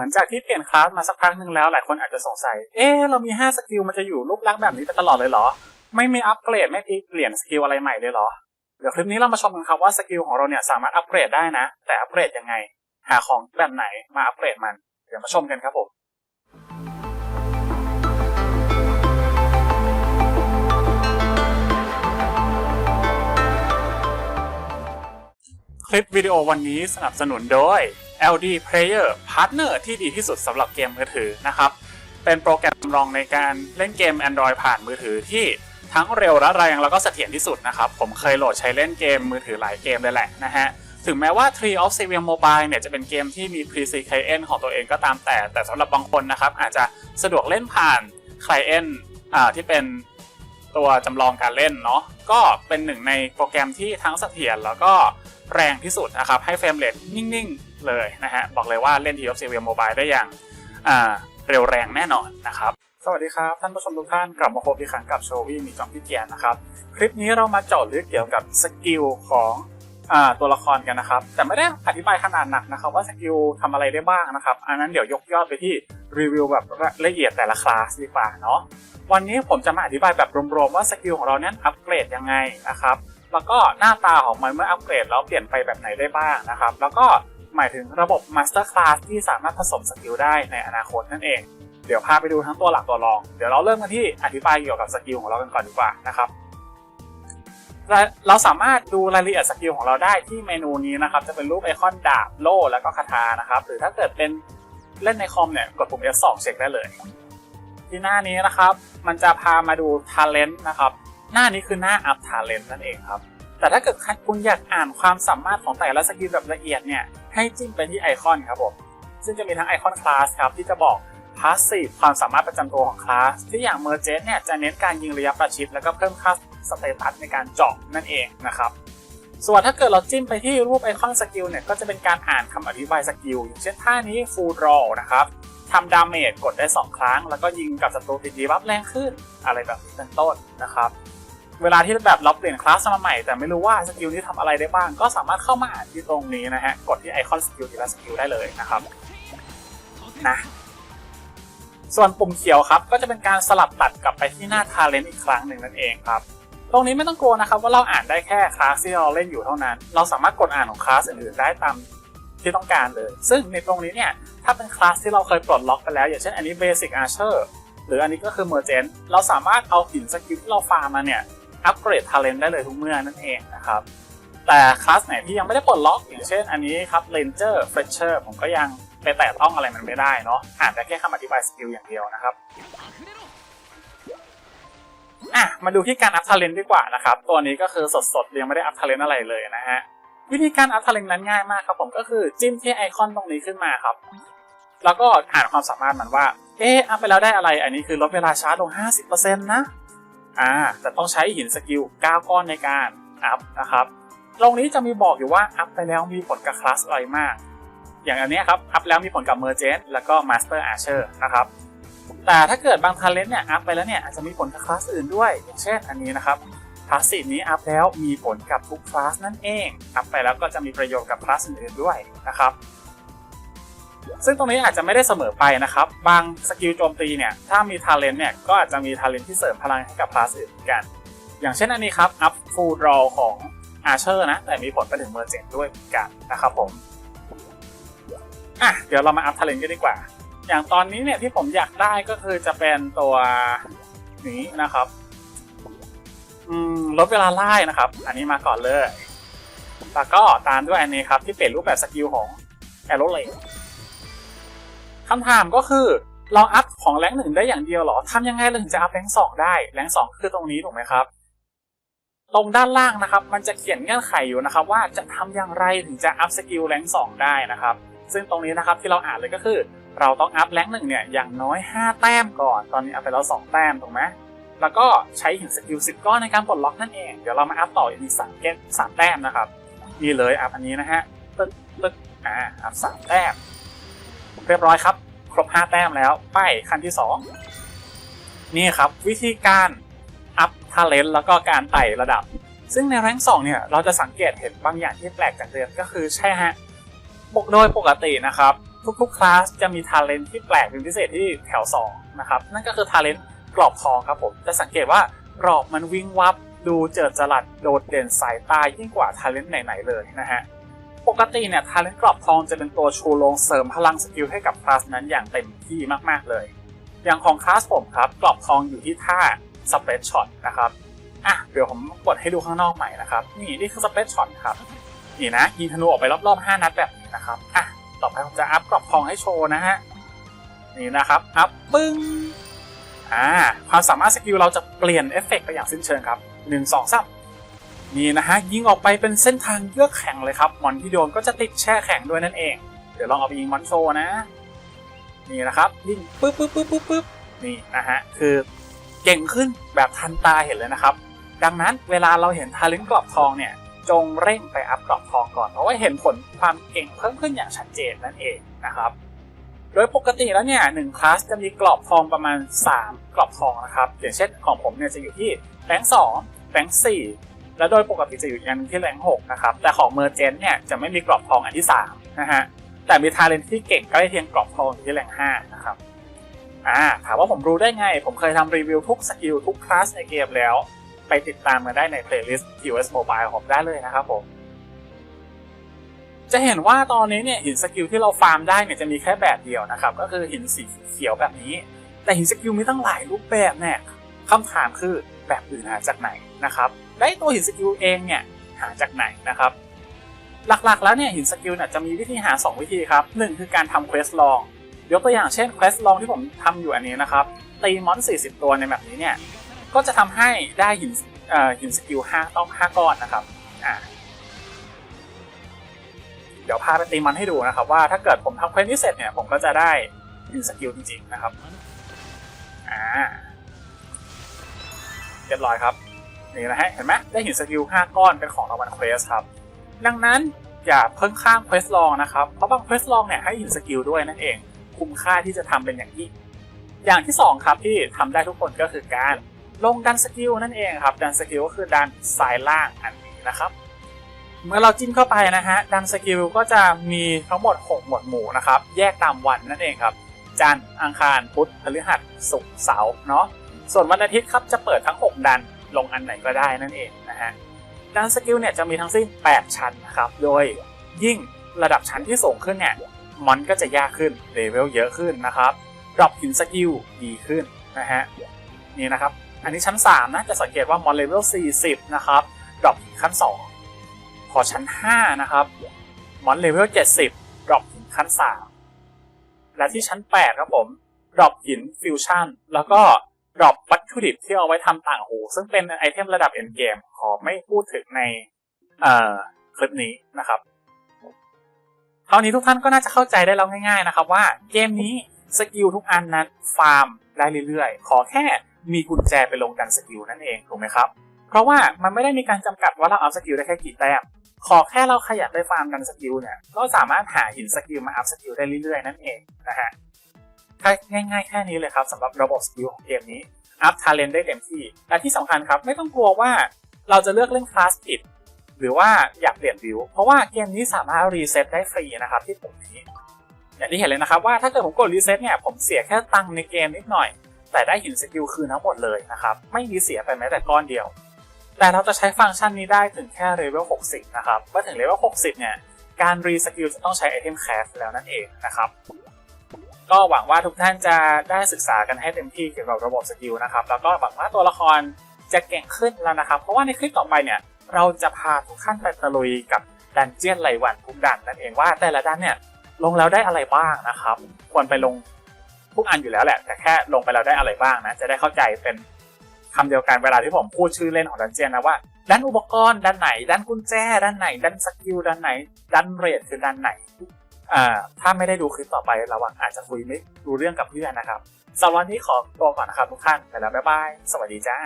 ลังจากที่เปลี่ยนคลาสมาสักพักหนึ่งแล้วหลายคนอาจจะสงสัย เอ๊ะเรามี 5 สกิลมันจะอยู่รูปลักษณ์แบบนี้ไปตลอดเลยเหรอ ไม่มีอัปเกรดไม่มีเปลี่ยนสกิลอะไรใหม่เลยเหรอ เดี๋ยวคลิปนี้เรามาชมกันครับว่าสกิลของเราเนี่ยสามารถอัปเกรดได้นะ แต่อัปเกรดยังไง หาของแบบไหนมาอัปเกรดมัน เดี๋ยวมาชมกันครับผมคลิปวิดีโอวันนี้สนับสนุนโดย LD Player Partner ที่ดีที่สุดสำหรับเกมมือถือนะครับ เป็นโปรแกรมรองในการเล่นเกม Android ผ่านมือถือที่ทั้งเร็วและแรงแล้วก็เสถียรที่สุดนะครับ ผมเคยโหลดใช้เล่นเกมมือถือหลายเกมเลยแหละนะฮะ ถึงแม้ว่า Tree of s e v i a Mobile เนี่ยจะเป็นเกมที่มี PC Client ของตัวเองก็ตามแต่ แต่สำหรับบางคนนะครับอาจจะสะดวกเล่นผ่าน Client อ่าที่เป็นตัวจำลองการเล่นเนาะก็เป็นหนึ่งในโปรแกรมที่ทั้งเสถียรแล้วก็แรงที่สุดนะครับ ให้เฟรมเรทนิ่ง ๆ เลยนะฮะบอกเลยว่าเล่น Tree of s e v i a Mobile ได้อย่างเร็วแรงแน่นอนนะครับสวัสดีครับท่านผู้ชมทุกท่านกลับมาพบอีกครั้งกับโชวี่มีจอมพี่เกียรตินะครับคลิปนี้เรามาเจาะลึกเกี่ยวกับสกิลของอตัวละครกันนะครับ แต่ไม่ได้อธิบายขนาดหนักนะครับ ว่าสกิลทำอะไรได้บ้างนะครับ อันนั้นเดี๋ยวยกยอดไปที่รีวิวแบบละเอียดแต่ละคลาสดีกว่าเนาะวันนี้ผมจะมาอธิบายแบบรวมๆว่าสกิลของเราเนี่ยอัปเกรดยังไงนะครับแล้วก็หน้าตาของมันเมื่ออัปเกรดแล้วเปลี่ยนไปแบบไหนได้บ้างนะครับ แล้วก็ หมายถึงระบบ Master Class ที่สามารถผสมสกิลได้ในอนาคตนั่นเอง เดี๋ยวพาไปดูทั้งตัวหลักตัวรอง เดี๋ยวเราเริ่มกันที่อธิบายเกี่ยวกับสกิลของเรากันก่อนดีกว่านะครับ เราสามารถดูรายละเอียดสกิลของเราได้ที่เมนูนี้นะครับ จะเป็นรูปไอคอนดาบโล่แล้วก็คาถานะครับ หรือถ้าเกิดเป็นเล่นในคอมเนี่ยกดปุ่ม F2 เช็คได้เลย ที่หน้านี้นะครับ มันจะพามาดู Talent นะครับ หน้านี้คือหน้า Up Talent นั่นเองครับแต่ถ้าเกิดคุณอยากอ่านความสามารถของแต่ละสกิลแบบละเอียดเนี่ย ให้จิ้มไปที่ไอคอนครับผมซึ่งจะมีทั้งไอคอนคลาสครับที่จะบอกพาสซีฟความสามารถประจำตัวของคลาสที่อย่างเมอร์เจนเนี่ยจะเน้นการยิงระยะประชิดแล้วก็เพิ่มค่าสเตตัสในการเจาะนั่นเองนะครับส่วนถ้าเกิดเราจิ้มไปที่รูปไอคอนสกิลเนี่ยก็จะเป็นการอ่านคำอธิบายสกิลอย่างเช่นท่านี้ full draw นะครับทำดาเมจกดได้ 2 ครั้ง แล้วก็ยิงกับศัตรูติดดีบัฟแรงขึ้น อะไรแบบนี้เป็นต้นนะครับ เวลาที่แบบเราเปลี่ยนคลาสมาใหม่ แต่ไม่รู้ว่าสกิลนี้ทำอะไรได้บ้าง ก็สามารถเข้ามาอ่านที่ตรงนี้นะฮะ กดที่ไอคอนสกิลทีละสกิลได้เลยนะครับนะส่วนปุ่มเขียวครับ ก็จะเป็นการสลับตัดกลับไปที่หน้า Talent อีกครั้งหนึ่งนั่นเองครับ ตรงนี้ไม่ต้องกลัวนะครับว่าเราอ่านได้แค่คลาสที่เราเล่นอยู่เท่านั้น เราสามารถกดอ่านของคลาสอื่นๆได้ตามที่ต้องการเลย ซึ่งในตรงนี้เนี่ย ถ้าเป็นคลาสที่เราเคยปลดล็อกไปแล้ว อย่างเช่นอันนี้ Basic Archer หรืออันนี้ก็คือ Merchant เราสามารถเอาหินสกิลที่เราฟาร์มมาเนี่ย อัปเกรด Talent ได้เลยทุกเมื่อนั่นเองนะครับ แต่คลาสไหนที่ยังไม่ได้ปลดล็อก อย่างเช่นอันนี้ครับ Ranger Fletcher ผมก็ยังไปแตะต้องอะไรมันไม่ได้เนาะอ่านได้แค่คำอธิบายสกิลอย่างเดียวนะครับอะมาดูที่การอัพทาเลนดีกว่านะครับ ตัวนี้ก็คือสดๆยังไม่ได้อัพทาเลนอะไรเลยนะฮะวิธีการอัพทาเลนนั้นง่ายมากครับผมก็คือจิ้มที่ไอคอนตรงนี้ขึ้นมาครับ แล้วก็อ่านความสามารถมันว่า เอออัพไปแล้วได้อะไร อันนี้คือลดเวลาชาร์จลง 50%นะ อ่าแต่ต้องใช้หินสกิล 9 ก้อนในการอัพนะครับตรงนี้จะมีบอกอยู่ว่าอัพไปแล้วมีผลกับคลาสอะไรมาก อย่างอันนี้ครับอัพแล้วมีผลกับ Merchant แล้วก็ Master Archer นะครับแต่ถ้าเกิดบางท a เลนต์เนี่ยอัพไปแล้วเนี่ยอาจจะมีผลกับคลาสอื่นด้วย อย่างเช่นอันนี้นะครับคลาสสีนี้อัพแล้วมีผลกับทุกคลาสนั่นเอง อัพไปแล้วก็จะมีประโยชน์กับคลาสอื่นๆด้วยนะครับ ซึ่งตรงนี้อาจจะไม่ได้เสมอไปนะครับ บางสกิลโจมตีเนี่ย ถ้ามีท a เลนต์เนี่ย ก็อาจจะมีท a เลนต์ที่เสริมพลังให้กับคลาสอื่นกัน อย่างเช่นอันนี้ครับ อัพฟูลดรอของ Archer นะ แต่มีผลไปถึง Merchant ด้วยเหมือนกันนะครับผม อะ เดี๋ยวเรามาอัพท a เลนต์กันดีกว่า อย่างตอนนี้เนี่ยที่ผมอยากได้ก็คือจะเป็นตัวนี้นะครับ ลดเวลาไล่นะครับ อันนี้มาก่อนเลย แล้วก็ตามด้วยอันนี้ครับที่เปลี่ยนรูปแบบสกิลของ a r r o w l a y คำถามก็คือเราอัพของแรงหนึ่งได้อย่างเดียวเหรอทำยังไงเราถึงจะอัพแรงสองได้แรงสองคือตรงนี้ถูกไหมครับ ตรงด้านล่างนะครับ มันจะเขียนเงื่อนไขอยู่นะครับ ว่าจะทำอย่างไรถึงจะอัพสกิลแรงสองได้นะครับ ซึ่งตรงนี้นะครับที่เราอ่านเลยก็คือ เราต้องอัพแรงหนึ่งเนี่ยอย่างน้อย 5 แต้มก่อน ตอนนี้อัพไปแล้ว2แต้มถูกไหมแล้วก็ใช้หินสกิล10ก้อนในการปลดล็อกนั่นเองเดี๋ยวเรามาอัพต่ออีกสามเกตสามแต้มนะครับนี่เลยอัพอันนี้นะฮะตึ๊กตึ๊กอ่าอัพสามแต้ม เรียบร้อยครับ ครบ 5 แต้มแล้ว ไปขั้นที่ 2 นี่ครับ วิธีการอัพทาเลนต์แล้วก็การไต่ระดับ ซึ่งในแรงสองเนี่ย เราจะสังเกตเห็นบางอย่างที่แปลกจากเดิมก็คือใช่ฮะปกโดยปกตินะครับ ทุกๆคลาสจะมีทาเลนที่แปลกเป็นพิเศษที่แถว 2 นะครับ นั่นก็คือทาเลนกรอบทองครับผมจะสังเกตว่ากรอบมันวิ่งวับดูเจิดจรัสโดดเด่นสายตายิ่งกว่าทาเลนไหนๆเลยนะฮะ ปกติเนี่ยทาเลนกรอบทองจะเป็นตัวชูโรงเสริมพลังสกิลให้กับคลาสนั้นอย่างเต็มที่มากๆเลย อย่างของคลาสผมครับกรอบทองอยู่ที่ท่าสเปซช็อตนะครับอะเดี๋ยวผมกดให้ดูข้างนอกใหม่นะครับ นี่นี่คือสเปซช็อตครับนี่นะยิงธนูออกไปรอบๆ 5 นัดแบบนี้นะครับอะต่อไปผมจะอัพกรอบทองให้โชว์นะฮะนี่นะครับอัพปึ้งอ่าความสามารถสกิลเราจะเปลี่ยนเอฟเฟกต์ไปอย่างสิ้นเชิงครับหนึ่งสองสาม นี่นะฮะยิงออกไปเป็นเส้นทางเยือกแข็งเลยครับมอนที่โดนก็จะติดแช่แข็งด้วยนั่นเอง เดี๋ยวลองเอาไปยิงมอนโชว์นะ นี่นะครับยิงปึ๊บปึ๊บปึ๊บปึ๊บปึ๊บนี่นะฮะคือเก่งขึ้นแบบทันตาเห็นเลยนะครับ ดังนั้นเวลาเราเห็นทาเลนกรอบทองเนี่ยจงเร่งไปอัพกรอบทองก่อนเพราะว่าเห็นผลความเก่งเพิ่มขึ้นอย่างชัดเจนนั่นเองนะครับโดยปกติแล้วเนี่ยหนึ่งคลาสจะมีกรอบทองประมาณ 3 กรอบทองนะครับอย่างเช่นของผมเนี่ยจะอยู่ที่แรงสองแรงค์สี่ และโดยปกติจะอยู่อย่างหนึงที่แรงหกนะครับ แต่ของเมอร์เจนเนี่ยจะไม่มีกรอบทองอันที่3นะฮะ แต่มีทาเลนที่เก่งใกล้เคียงกรอบทองอยู่ที่แรงห้านะครับ อ่า ถามว่าผมรู้ได้ไง ผมเคยทำรีวิวทุกสกิลทุกคลาสในเกมแล้ว ไปติดตามมาได้ในเพลย์ลิสต์ US Mobile ของผมได้เลยนะครับผม จะเห็นว่าตอนนี้เนี่ยหินสกิลที่เราฟาร์มได้เนี่ยจะมีแค่แบบเดียวนะครับ ก็คือหินสีเขียวแบบนี้ แต่หินสกิลมีตั้งหลายรูปแบบเนี่ยคำถามคือแบบอื่นหาจากไหนนะครับ และไอ้ตัวหินสกิลเองเนี่ยหาจากไหนนะครับ หลักๆแล้วเนี่ยหินสกิลเนี่ยจะมีวิธีหา 2 วิธีครับหนึ่งคือการทำเควสลองยกตัวอย่างเช่นเควสลองที่ผมทำอยู่อันนี้นะครับ ตีมอน 40 ตัวในแบบนี้เนี่ย ก็จะทำให้ได้หินหินสกิล5ต้อง 5 ก้อนนะครับเดี๋ยวพาไปตีมันให้ดูนะครับ ว่าถ้าเกิดผมทำเควสนี้เสร็จเนี่ยผมก็จะได้หินสกิลจริงๆนะครับอ่าเรียบร้อยครับ นี่นะฮะเห็นไหมได้หินสกิล 5 ก้อนเป็นของรางวัลเควสครับ ดังนั้นอย่าเพิ่งข้ามเควสลองนะครับ เพราะบางเควสลองเนี่ยให้หินสกิลด้วยนั่นเอง คุ้มค่าที่จะทำเป็นอย่างยิ่งอย่างที่ 2 ครับที่ทำได้ทุกคนก็คือการลงดันสกิลนั่นเองครับดันสกิลก็คือดันซ้ายล่างอันนี้นะครับเมื่อเราจิ้มเข้าไปนะฮะดันสกิลก็จะมีทั้งหมด 6 หมวดหมู่นะครับ แยกตามวันนั่นเองครับ จันทร์อังคารพุธพฤหัสศุกร์เสาร์เนาะส่วนวันอาทิตย์ครับจะเปิดทั้ง 6 ดัน ลงอันไหนก็ได้นั่นเองนะฮะดันสกิลเนี่ยจะมีทั้งสิ้น 8 ชั้นนะครับ โดยยิ่งระดับชั้นที่สูงขึ้นเนี่ยมอนก็จะยากขึ้นเลเวลเยอะขึ้นนะครับดรอปหินสกิลดีขึ้นนะฮะนี่นะครับอันนี้ชั้น 3 นะจะสังเกตว่ามอนเลเวล 40 นะครับดรอปหินขั้น 2 พอชั้น 5 นะครับมอนเลเวล 70ดรอปหินขั้น 3 และที่ชั้น 8 ครับผมดรอปหินฟิวชั่นแล้วก็ดรอปวั ถุดิบที่เอาไว้ทำต่างหู ซึ่งเป็นไอเทมระดับเอ็นเกมขอไม่พูดถึงในเอ่อคลิปนี้นะครับเท่านี้ทุกท่านก็น่าจะเข้าใจได้แล้วง่ายๆนะครับว่าเกมนี้สกิลทุกอันนั้นฟาร์มได้เรื่อยๆ ขอแค่มีกุญแจไปลงดันสกิลนั่นเองถูกไหมครับ เพราะว่ามันไม่ได้มีการจำกัดว่าเราเอาสกิลได้แค่กี่แต้ม ขอแค่เราขยันไปฟาร์มดันสกิลเนี่ย ก็สามารถหาหินสกิลมาอัพสกิลได้เรื่อยๆ นั่นเองนะฮะง่ายๆแค่นี้เลยครับสำหรับระบบสกิลของเกมนี้ อัพทาเลนได้เต็มที่ และที่สำคัญครับไม่ต้องกลัวว่าเราจะเลือกเล่นคลาสผิดหรือว่าอยากเปลี่ยนวิว เพราะว่าเกมนี้สามารถรีเซ็ตได้ฟรีนะครับที่ปุ่มนี้ อย่างที่เห็นเลยนะครับว่าถ้าเกิดผมกดรีเซ็ตเนี่ยผมเสียแค่ตังค์ในเกมนิดหน่อย แต่ได้หินสกิลคืนทั้งหมดเลยนะครับ ไม่มีเสียไปแม้แต่ก้อนเดียว แต่เราจะใช้ฟังก์ชันนี้ได้ถึงแค่เลเวล 60 นะครับเมื่อถึงเลเวล 60 เนี่ย การรีสกิลจะต้องใช้ไอเทมแคสแล้วนั่นเองนะครับ ก็หวังว่าทุกท่านจะได้ศึกษากันให้เต็มที่เกี่ยวกับระบบสกิลนะครับ แล้วก็หวังว่าตัวละครจะเก่งขึ้นแล้วนะครับ เพราะว่าในคลิปต่อไปเนี่ย เราจะพาทุกท่านไปตะลุยกับดันเจียนไหลวันทุกดันนั่นเองว่าแต่ละดันเนี่ยลงแล้วได้อะไรบ้างนะครับ ควรไปลงทุกอันอยู่แล้วแหละ แต่แค่ลงไปแล้วได้อะไรบ้างนะ จะได้เข้าใจเป็นคำเดียวกันเวลาที่ผมพูดชื่อเล่นของดันเจียนนะว่าด้านอุปกรณ์ด้านไหนด้านกุญแจด้านไหนด้านสกิลด้านไหนด้านเรทคือด้านไหน ถ้าไม่ได้ดูคลิปต่อไประวังอาจจะคุยไม่รู้เรื่องกับเพื่อนนะครับสำหรับวันนี้ขอตัวก่อนนะครับทุกท่านไปแล้วบ๊ายบาย สวัสดีจ้า